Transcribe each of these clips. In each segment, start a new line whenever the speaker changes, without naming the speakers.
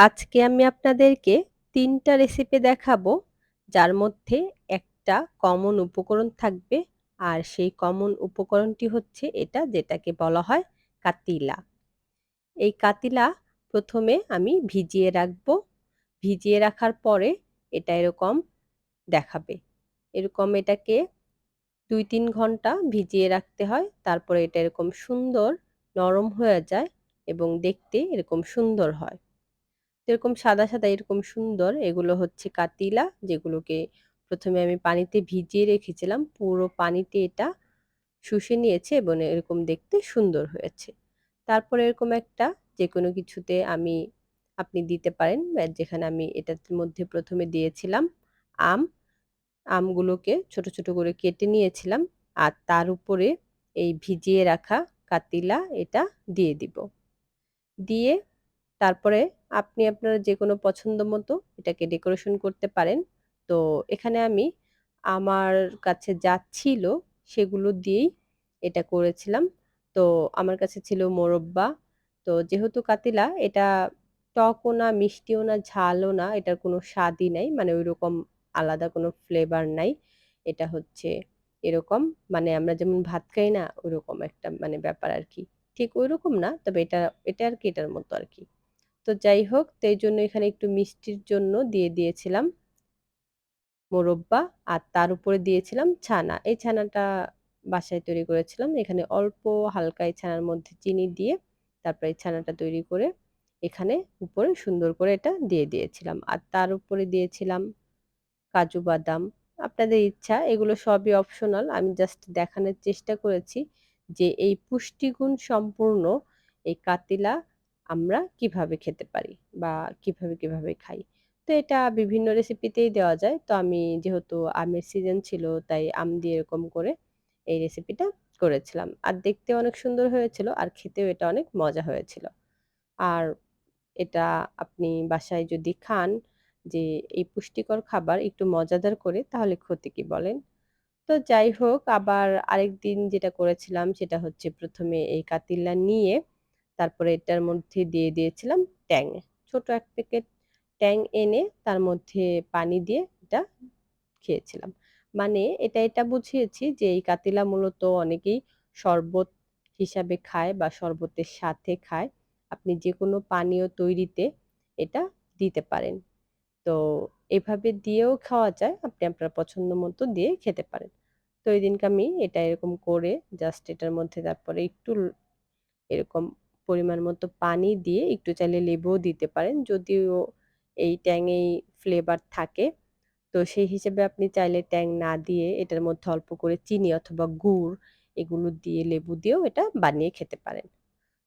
আজকে আমি আপনাদেরকে ৩ টা রেসিপি দেখাবো, যার মধ্যে একটা কমন উপকরণ থাকবে। আর সেই কমন উপকরণটি হচ্ছে এটা যেটাকে বলা হয় কাতিলা। এই কাতিলা ১ম এ আমি ভিজিয়ে রাখব। ভিজিয়ে রাখার পরে এটা এরকম দেখাবে। এরকম এটাকে ২-৩ ঘণ্টা ভিজিয়ে রাখতে হয়। তারপরে এটা এরকম সুন্দর নরম হয়ে যায় এবং দেখতে এরকম সুন্দর হয়। এরকম সাদা, সাদা এরকম সুন্দর এগুলো হচ্ছে কাতিলা যেগুলোকে প্রথমে আমি পানিতে ভিজিয়ে রেখেছিলাম। পুরো পানিতে এটা শুষে নিয়েছে এবং এরকম দেখতে সুন্দর হয়েছে। তারপরে এরকম একটা যে কোনো কিছুতে আমি আপনি দিতে পারেন। যেখানে আমি এটার মধ্যে প্রথমে দিয়েছিলাম আম। আমগুলোকে ছোট, ছোট করে কেটে নিয়েছিলাম। আর তার উপরে এই ভিজিয়ে রাখা কাতিলা এটা দিয়ে দিব। দিয়ে তারপরে আপনি আপনার যে কোনো পছন্দ মতো এটাকে ডেকোরেশন করতে পারেন। তো এখানে আমি আমার কাছে যা ছিল সেগুলো দিয়েই এটা করেছিলাম। তো আমার কাছে ছিল মোরব্বা। তো যেহেতু কাতিলা এটা টকও না, মিষ্টিও না, ঝালও না, এটার কোনো স্বাদই নাই। মানে ঐরকম আলাদা কোনো ফ্লেভার নাই। এটা হচ্ছে এরকম মানে আমরা যেমন ভাত খাই না? ওইরকম একটা মানে ব্যাপার আর কি ঠিক ঐরকম না। তবে এটা এটা আর কি এটার মতো আরকি। তো যাই হোক, তো এইজন্য এখানে একটু মিষ্টির জন্য দিয়ে দিয়েছিলাম মোরব্বা আর তার উপরে দিয়েছিলাম ছানা। এই ছানাটা বাসায় তৈরি করেছিলাম। এখানে অল্প হালকা এই ছানার মধ্যে চিনি দিয়ে তারপরে এই ছানাটা তৈরি করে এখানে উপরে সুন্দর করে এটা দিয়ে দিয়েছিলাম। আর তার উপরে দিয়েছিলাম কাজু বাদাম। আপনাদের ইচ্ছা, এগুলো সবই অপশনাল। আমি জাস্ট দেখানোর চেষ্টা করেছি যে এই পুষ্টিগুণ সম্পূর্ণ এই কাতিলা আমরা কীভাবে খেতে পারি বা কীভাবে, কীভাবে খাই। তো এটা বিভিন্ন রেসিপিতেই দেওয়া যায়। তো আমি যেহেতু আমের সিজন ছিল তাই আম দিয়ে এরকম করে এই রেসিপিটা করেছিলাম। আর দেখতে অনেক সুন্দর হয়েছিল আর খেতেও এটা অনেক মজা হয়েছিল। আর এটা আপনি বাসায় যদি খান যে এই পুষ্টিকর খাবার একটু মজাদার করে তাহলে ক্ষতি কি বলেন? তো যাই হোক আবার আরেকদিন যেটা করেছিলাম সেটা হচ্ছে প্রথমে এই কাতিলা নিয়ে তারপরে এটার মধ্যে দিয়ে দিয়েছিলাম ট্যাং। ছোট এক প্যাকেট ট্যাং এনে তার মধ্যে পানি দিয়ে এটা খেয়েছিলাম। মানে এটা, এটা বুঝিয়েছি যে এই কাতিলা মূলত অনেকেই শরবত হিসাবে খায় বা শরবতের সাথে খায়। আপনি যে কোনো পানীয় তৈরিতে এটা দিতে পারেন। তো এভাবে দিয়েও খাওয়া যায়। আপনি আপনার পছন্দ মতো দিয়ে খেতে পারেন। তো এই দিনকে আমি এটা এরকম করে জাস্ট এটার মধ্যে তারপরে একটু এরকম পরিমাণ মতো পানি দিয়ে একটু চাইলে লেবুও দিতে পারেন। যদিও এই ট্যাংয়েই ফ্লেভার থাকে। তো সেই হিসেবে আপনি চাইলে ট্যাং না দিয়ে এটার মধ্যে অল্প করে চিনি অথবা গুড় এগুলো দিয়ে লেবু দিয়েও এটা বানিয়ে খেতে পারেন।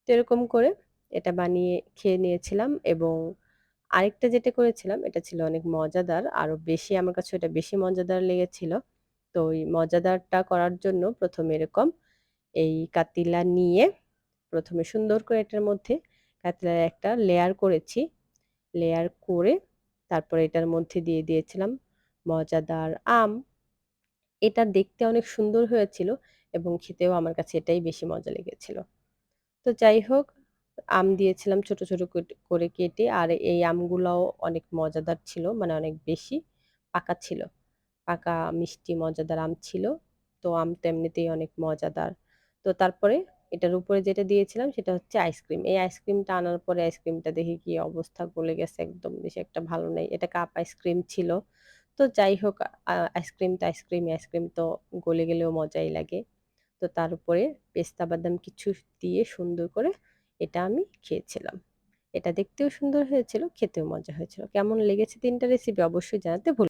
তো এরকম করে এটা বানিয়ে খেয়ে নিয়েছিলাম এবং আরেকটা যেটা করেছিলাম, এটা ছিল অনেক মজাদার। আরও বেশি আমার কাছে এটা বেশি মজাদার লেগেছিল। তো ওই মজাদারটা করার জন্য প্রথমে এরকম এই কাতিলা নিয়ে ১ম এ সুন্দর করে এটার মধ্যে কাতলার একটা লেয়ার করেছি। লেয়ার করে তারপরে এটার মধ্যে দিয়ে দিয়েছিলাম মজাদার আম। এটা দেখতে অনেক সুন্দর হয়েছিল এবং খেতেও আমার কাছে এটাই বেশি মজা লেগেছিল। তো যাই হোক আম দিয়েছিলাম ছোট, ছোট করে কেটে আর এই আমগুলাও অনেক মজাদার ছিল। মানে অনেক বেশি পাকা ছিল। পাকা মিষ্টি মজাদার আম ছিল। তো আম তো এমনিতেই অনেক মজাদার। তো তারপরে এটার উপরে যেটা দিয়েছিলাম সেটা হচ্ছে আইসক্রিম। এই আইসক্রিমটা আনার পরে আইসক্রিমটা দেখে কি অবস্থা গলে গেছে একদম বেশি একটা ভালো নেই এটা কাপ আইসক্রিম ছিল। তো যাই হোক আইসক্রিম তো আইসক্রিমই, আইসক্রিম তো গলে গেলেও মজাই লাগে। তো তার উপরে পেস্তা বাদাম কিছু দিয়ে সুন্দর করে এটা আমি খেয়েছিলাম। এটা দেখতেও সুন্দর হয়েছিল, খেতেও মজা হয়েছিল। কেমন লেগেছে ৩ টা রেসিপি অবশ্যই জানাতে ভুল